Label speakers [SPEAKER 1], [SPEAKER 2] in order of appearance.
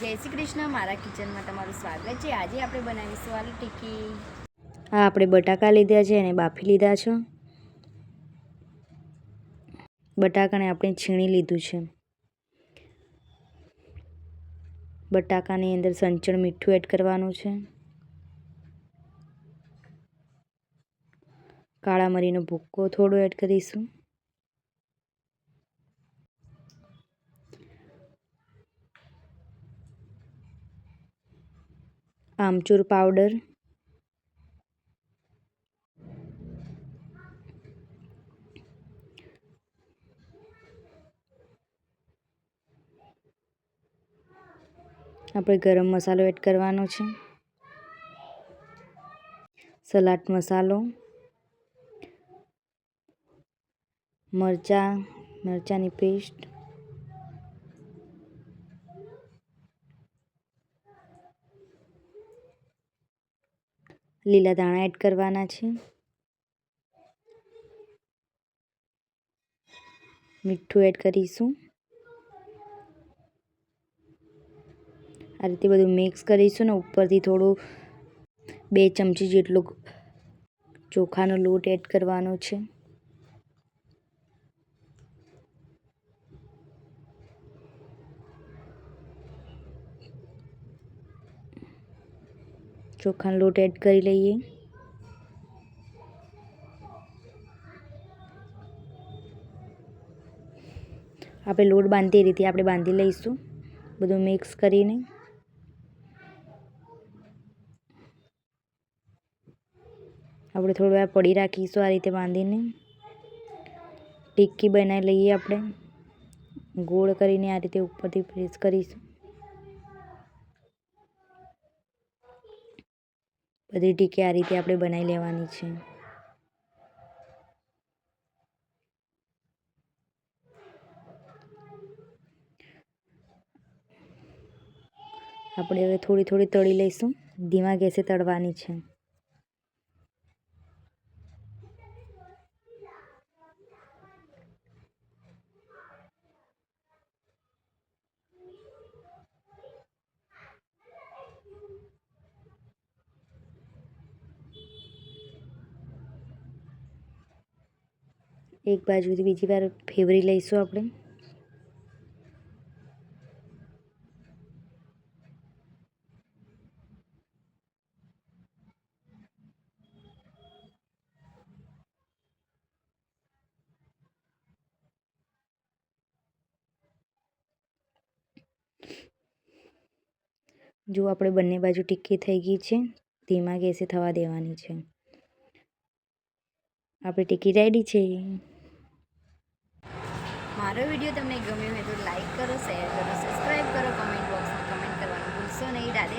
[SPEAKER 1] જય શ્રી કૃષ્ણ. મારા કિચનમાં તમારું સ્વાગત છે. આજે આપણે બનાવીશું આલુ ટિક્કી.
[SPEAKER 2] હા, આપણે બટાકા લીધા છે અને બાફી લીધા છે. બટાકાને આપણે છીણી લીધું છે. બટાકાની અંદર સંચળ મીઠું એડ કરવાનું છે. કાળા મરીનો ભૂક્કો થોડો એડ કરીશું. આમચૂર પાવડર. આપણે ગરમ મસાલો એડ કરવાનો છે. સલાડ મસાલો. મરચાં મરચાંની પેસ્ટ. લીલા દાણા એડ કરવાના છે. મીઠું એડ કરીશું. આ રીતે બધું મિક્સ કરીશું ને ઉપરથી થોડું બે ચમચી જેટલો ચોખાનો લોટ એડ કરવાનો છે. ચોખાનો લોટ એડ કરી લઈએ. આપણે લોટ બાંધીએ રીતે આપણે બાંધી લઈશું. બધું મિક્સ કરીને. આપણે થોડી વાર પડી રાખીશું આ રીતે બાંધીને. ટિક્કી બનાવી લઈએ આપણે. ગોળ કરીને આ રીતે ઉપરથી પ્રેસ કરીશું. બધી ટીકી આ રીતે આપણે બનાવી લેવાની છે. આપણે હવે થોડી થોડી તળી લઈશું. ધીમા ગેસે તળવાની છે. એક બાજુથી બીજી વાર ફેવરી લઈશું આપણે. જો આપણે બંને બાજુ ટિક્કી થઈ ગઈ છે, ધીમા ગેસે થવા દેવાની છે. આપણી ટિક્કી રેડી છે?
[SPEAKER 1] મારો વીડિયો તમને ગમ્યો હોય તો લાઈક કરો, શેર કરો સબસ્ક્રાઈબ કરો કમેન્ટ બોક્સમાં કમેન્ટ કરવાનું ભૂલશો નહીં. રાધે.